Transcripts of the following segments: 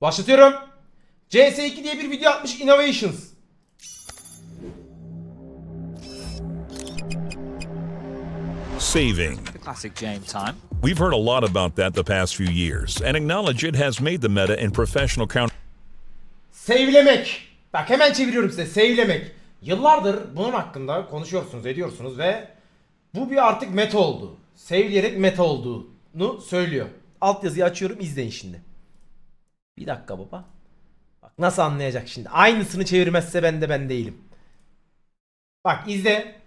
Başlatıyorum. CS2 diye bir video atmış Innovations. Saving. The classic game time. We've heard a lot about that the past few years and acknowledge it has made the meta in professional counter Save'lemek. Bak hemen çeviriyorum size. Save'lemek. Yıllardır bunun hakkında konuşuyorsunuz, ediyorsunuz ve bu bir artık meta oldu. Save'leyerek meta olduğunu söylüyor. Altyazıyı açıyorum izleyin şimdi. Bir dakika baba. Bak nasıl anlayacak şimdi. Aynısını çevirmezse ben de ben değilim. Bak izle.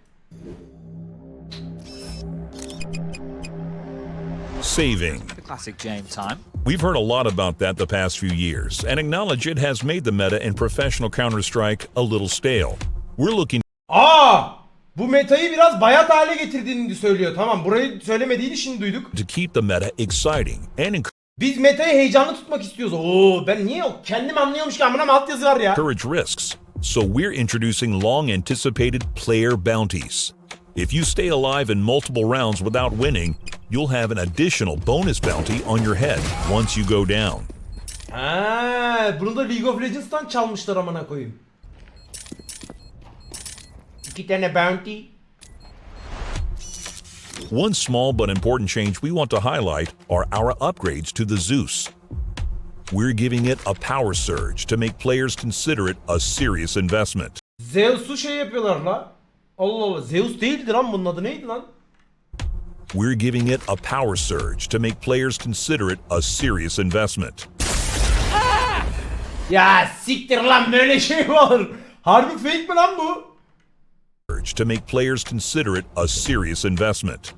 saving. The classic game time. We've heard a lot about that the past few years and acknowledge it has made the meta in professional Counter-Strike a little stale. We're looking Aa! Bu metayı biraz bayat hale getirdiğini söylüyor. Tamam burayı söylemediğini şimdi duyduk. to keep the meta exciting and Biz metayı heyecanlı tutmak istiyoruz. Oo ben niye o kendim anlıyormuş ki amına alt yazı var ya. encourage risks. So we're introducing long anticipated player bounties. If you stay alive in multiple rounds without winning, you'll have an additional bonus bounty on your head once you go down. Ha, bunu da League of Legends'tan çalmışlar amına koyayım. İki tane bounty. One small but important change we want to highlight are our upgrades to the Zeus. We're giving it a power surge to make players consider it a serious investment. Zeus'u şey yapıyorlar la. Allah Allah. Zeus değildi lan bunun adı neydi lan? We're giving it a power surge to make players consider it a serious investment. Ya siktir lan böyle şey mi olur? Harbi fake mi lan bu? To make players consider it a serious investment.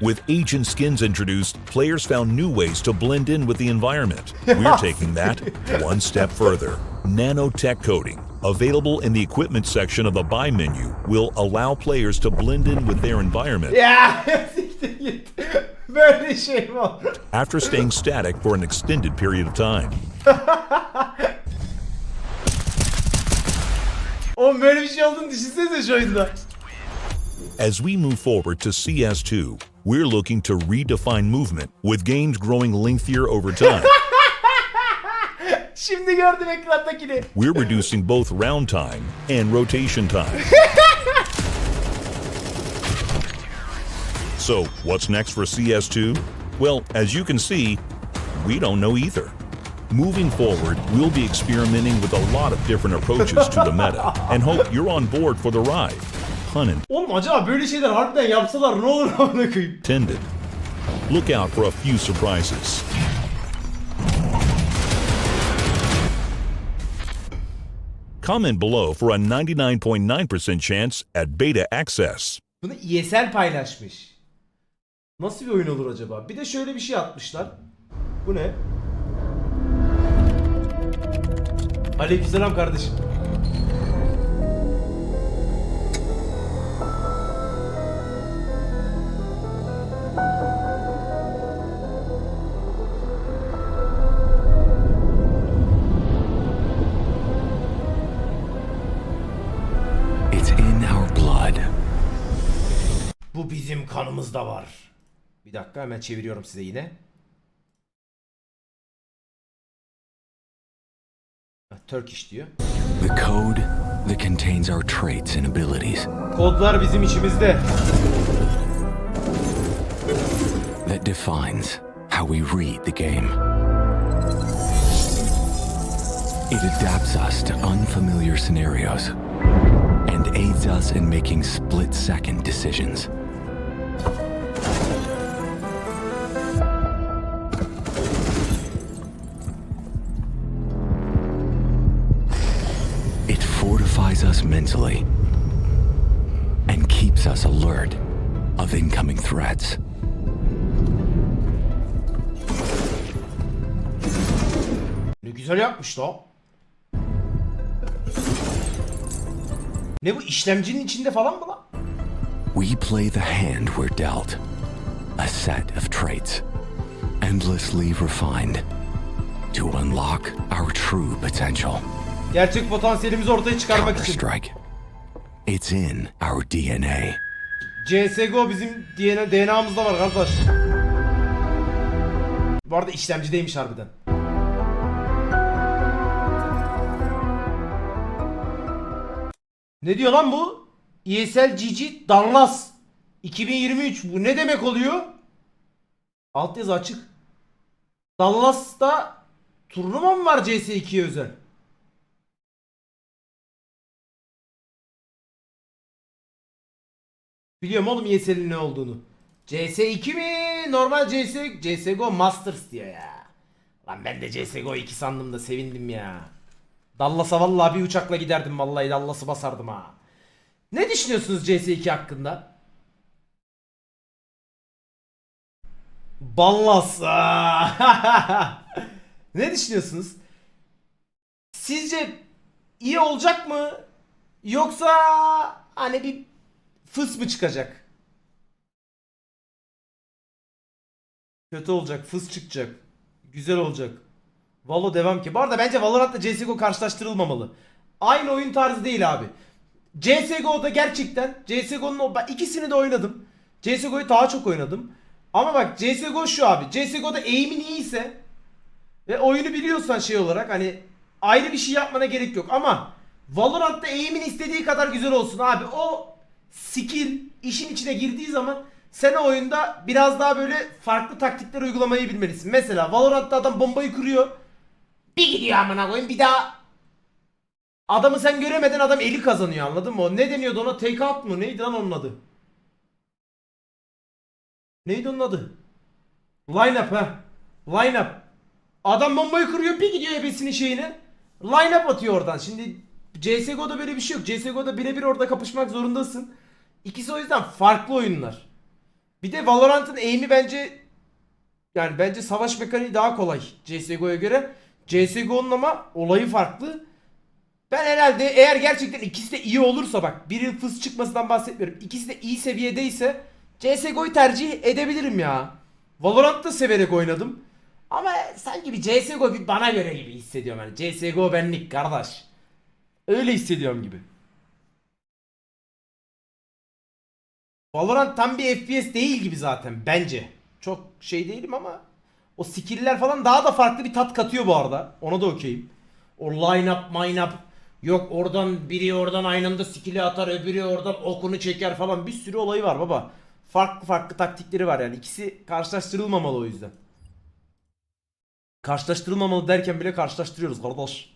With agent skins introduced, players found new ways to blend in with the environment. We're taking that one step further. Nanotech coding, available in the equipment section of the buy menu, will allow players to blend in with their environment Ya siktir git. Böyle şey mi after staying static for an extended period of time. Oğlum böyle bir şey olduğunu düşünsenize şu oyunda. As we move forward to CS2, we're looking to redefine movement, with games growing lengthier over time. Şimdi gördüm ekrandakini. We're reducing both round time and rotation time. so, what's next for CS2? Well, as you can see, we don't know either. Moving forward, we'll be experimenting with a lot of different approaches to the meta and hope you're on board for the ride. Pun Oğlum acaba böyle şeyler harbiden yapsalar ne olur amına koyayım? intended. Look out for a few surprises. Comment below for a 99.9% chance at beta access. Bunu ESL paylaşmış. Nasıl bir oyun olur acaba? Bir de şöyle bir şey atmışlar. Bu ne? Aleykümselam kardeşim. It's in our blood. Bu bizim kanımızda var. Bir dakika hemen çeviriyorum size yine. Ah, Turkish diyor. The code that contains our traits and abilities, Kodlar bizim içimizde. that defines how we read the game. It adapts us to unfamiliar scenarios and aids us in making split second decisions. Mentally and keeps us alert of incoming threats. Ne güzel yapmış da. Ne bu işlemcinin içinde falan mı lan? We play the hand we're dealt, a set of traits, endlessly refined to unlock our true potential. Gerçek potansiyelimizi ortaya çıkarmak için. Strike. It's in our DNA. CSGO bizim DNA, DNA'mızda var kardeş. Bu arada işlemcideymiş harbiden. Ne diyor lan bu? ESL GG Dallas 2023 bu ne demek oluyor? Alt yazı açık. Dallas'ta turnuva mı var CS2'ye özel? Biliyorum oğlum ESL'in ne olduğunu. CS2 mi? Normal CS CSGO Masters diyor ya. Lan ben de CSGO 2 sandım da sevindim ya. Dallas'a vallahi bir uçakla giderdim vallahi Dallas'ı basardım ha. Ne düşünüyorsunuz CS2 hakkında? Ballas. ne düşünüyorsunuz? Sizce iyi olacak mı? Yoksa hani bir fıs mı çıkacak? Kötü olacak, fıs çıkacak. Güzel olacak. Valo devam ki. Bu arada bence Valorant'la CSGO karşılaştırılmamalı. Aynı oyun tarzı değil abi. CSGO'da gerçekten CSGO'nun ben ikisini de oynadım. CSGO'yu daha çok oynadım. Ama bak CSGO şu abi. CSGO'da aim'in iyiyse ve oyunu biliyorsan şey olarak hani ayrı bir şey yapmana gerek yok ama Valorant'ta aim'in istediği kadar güzel olsun abi. O skill işin içine girdiği zaman sen o oyunda biraz daha böyle farklı taktikler uygulamayı bilmelisin. Mesela Valorant'ta adam bombayı kuruyor. Bir gidiyor amına koyayım bir daha Adamı sen göremeden adam eli kazanıyor anladın mı? Ne deniyordu ona? Take out mu? Neydi lan onun adı? Neydi onun adı? Line up ha. Line up. Adam bombayı kırıyor bir gidiyor ebesinin şeyine. Line up atıyor oradan. Şimdi CSGO'da böyle bir şey yok. CSGO'da birebir orada kapışmak zorundasın. İkisi o yüzden farklı oyunlar. Bir de Valorant'ın aim'i bence yani bence savaş mekaniği daha kolay CSGO'ya göre. CSGO'nun ama olayı farklı. Ben herhalde eğer gerçekten ikisi de iyi olursa bak biri fıs çıkmasından bahsetmiyorum. İkisi de iyi seviyedeyse CSGO'yu tercih edebilirim ya. Valorant'ta severek oynadım. Ama sanki bir CSGO bir bana göre gibi hissediyorum yani. CSGO benlik kardeş. Öyle hissediyorum gibi. Valorant tam bir FPS değil gibi zaten bence. Çok şey değilim ama o skill'ler falan daha da farklı bir tat katıyor bu arada. Ona da okeyim. O line up, mine up. Yok oradan biri oradan aynı anda skill'i atar, öbürü oradan okunu çeker falan. Bir sürü olayı var baba. Farklı farklı taktikleri var yani. İkisi karşılaştırılmamalı o yüzden. Karşılaştırılmamalı derken bile karşılaştırıyoruz kardeş.